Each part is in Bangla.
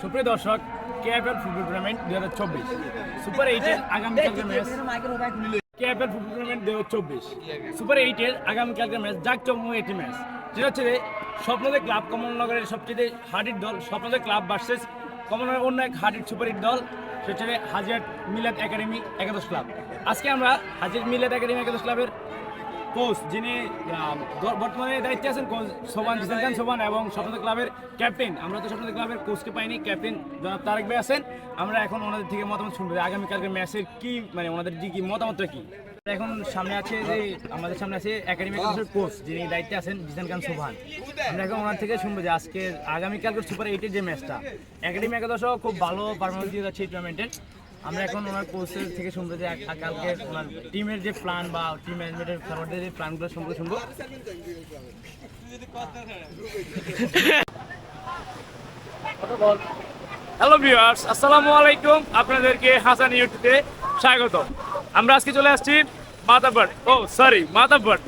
সুপ্রিয় দর্শক কেএফএল ফুটবল টুর্নামেন্ট দুই হাজার চব্বিশ। সুপার এইটের আগামীকালকের ম্যাচ কেএফএল ফুটবল টুর্নামেন্ট দুই হাজার চব্বিশ। সুপার এইটের আগামীকালকের ম্যাচ জাকচমক একটি ম্যাচ যেটা হচ্ছে যে স্বপ্নদের ক্লাব কমলনগরের সবচেয়ে হার্ডির দল স্বপ্নদের ক্লাব ভার্সেস কমলনগরের অন্য এক হার্ডির সুপার হিট দল সেটা হচ্ছে হাজিয়াট মিলাদ একাডেমি একাদশ ক্লাব আজকে আমরা হাজির মিলাদ একাডেমি একাদশ ক্লাবের কোচ যিনি বর্তমানে দায়িত্বে আছেন কোচ সোবান জিসান খান সোবান এবং স্বপ্নদ ক্লাবের ক্যাপ্টেন। আমরা তো স্বপ্নদ ক্লাবের কোচকে পাইনি ক্যাপ্টেন জনাব তারেক ভাই আছেন। আমরা এখন ওনাদের থেকে মতামত শুনব যে আগামীকালকের ম্যাচের কি মানে ওনাদের যে কি মতামতটা কি। এখন সামনে আছে যে আমাদের সামনে আছে একাডেমি কোচের কোচ যিনি দায়িত্বে আছেন জিসান খান সোভান। আমরা এখন ওনার থেকে শুনব যে আজকে আগামীকালকের সুপার এইটের যে ম্যাচটা। একাডেমি একাদশও খুব ভালো পারফরমেন্স দিয়ে যাচ্ছে এই টুর্নামেন্টের আমরা এখন ওনার কোচের থেকে শুনব যে কালকে ওনার টিমের যে প্ল্যান বা টিম ম্যানেজমেন্টের ফরওয়ার্ডের যে প্ল্যানগুলো সম্পর্কে শুনব। হ্যালো ভিউয়ার্স আসসালামু আলাইকুম আপনাদেরকে হাসান ইউটিউবে স্বাগত আমরা আজকে চলে আসছি মাতাবাট ও সরি মাতাবাট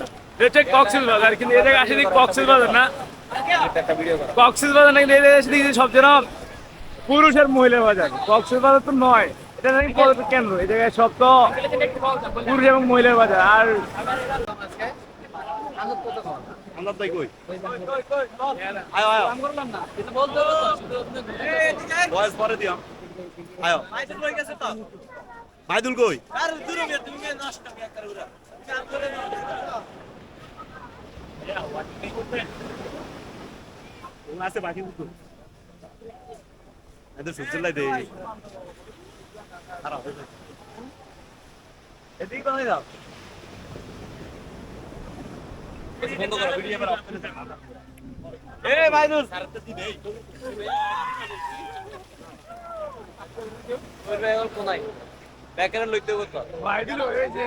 এটা কক্সিল বাজার, কিন্তু এই জায়গায় আসেনি কক্সিল বাজার না। কক্সিল বাজার না, কিন্তু সব যেন পুরুষ আর মহিলা বাজার। কক্সিল বাজার তো নয়। এটা নাকি পর্যটন কেন্দ্র এই জায়গায় সব তো পুরুষ এবং মহিলার বাজার আর আমরা কই? আয় আয় বয়স পরে দিও আয় মাইদুল আছে বাকি এদের সূর্য লাই দে। খারাপ হয়েছে এদিকে কোথায় যাও বন্ধ করো ভিডিও এবার অফ করে দাও এ মাইদুল ব্যাকের লইতে কত ভাইদিল হয়েছে